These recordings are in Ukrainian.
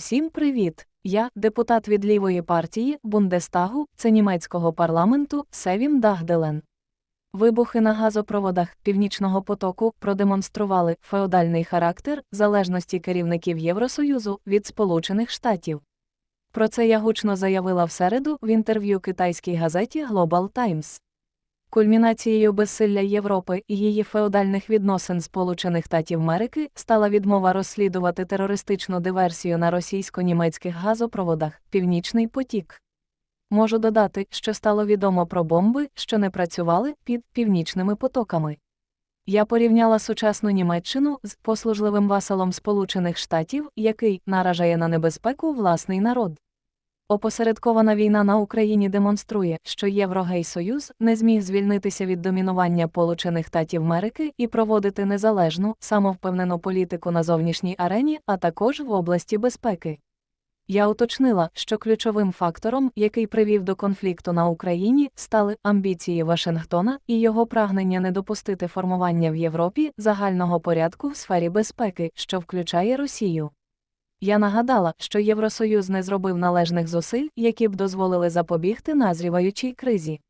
Всім привіт! Я депутат від лівої партії Бундестагу, це німецького парламенту Севім Дагделен. Вибухи на газопроводах Північного потоку продемонстрували феодальний характер залежності керівників Євросоюзу від Сполучених Штатів. Про це я гучно заявила в середу в інтерв'ю китайській газеті Global Times. Кульмінацією безсилля Європи і її феодальних відносин Сполучених Штатів Америки стала відмова розслідувати терористичну диверсію на російсько-німецьких газопроводах Північний потік. Можу додати, що стало відомо про бомби, що не працювали під північними потоками. Я порівняла сучасну Німеччину з послужливим васалом Сполучених Штатів, який наражає на небезпеку власний народ. Опосередкована війна на Україні демонструє, що Єврогей-Союз не зміг звільнитися від домінування Сполучених Штатів Америки і проводити незалежну, самовпевнену політику на зовнішній арені, а також в області безпеки. Я уточнила, що ключовим фактором, який привів до конфлікту на Україні, стали амбіції Вашингтона і його прагнення не допустити формування в Європі загального порядку в сфері безпеки, що включає Росію. Я нагадала, що Євросоюз не зробив належних зусиль, які б дозволили запобігти назріваючій кризі.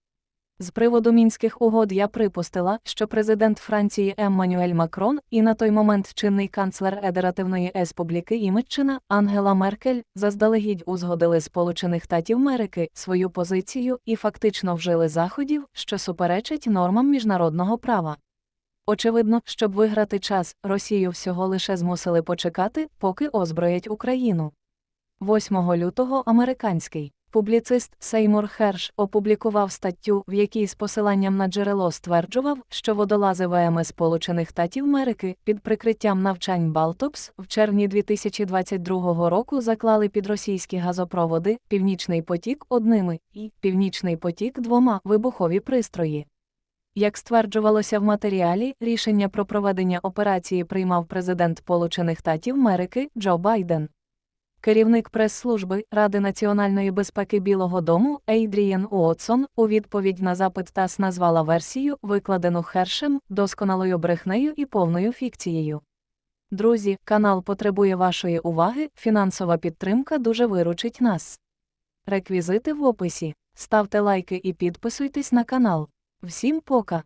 З приводу мінських угод я припустила, що президент Франції Еммануель Макрон і на той момент чинний канцлер Едеративної Еспубліки Імеччина Ангела Меркель заздалегідь узгодили Сполучених Штатів Америки свою позицію і фактично вжили заходів, що суперечать нормам міжнародного права. Очевидно, щоб виграти час, Росію всього лише змусили почекати, поки озброять Україну. 8 лютого американський публіцист Сеймур Херш опублікував статтю, в якій з посиланням на джерело стверджував, що водолази ВМС Сполучених Штатів Америки під прикриттям навчань Балтопс в червні 2022 року заклали під російські газопроводи Північний потік одними і Північний потік двома вибухові пристрої. Як стверджувалося в матеріалі, рішення про проведення операції приймав президент Сполучених Штатів Америки Джо Байден. Керівник прес-служби Ради національної безпеки Білого Дому Ейдрієн Уотсон у відповідь на запит ТАСС назвала версію, викладену Хершем, досконалою брехнею і повною фікцією. Друзі, канал потребує вашої уваги, фінансова підтримка дуже виручить нас. Реквізити в описі. Ставте лайки і підписуйтесь на канал. Всім пока!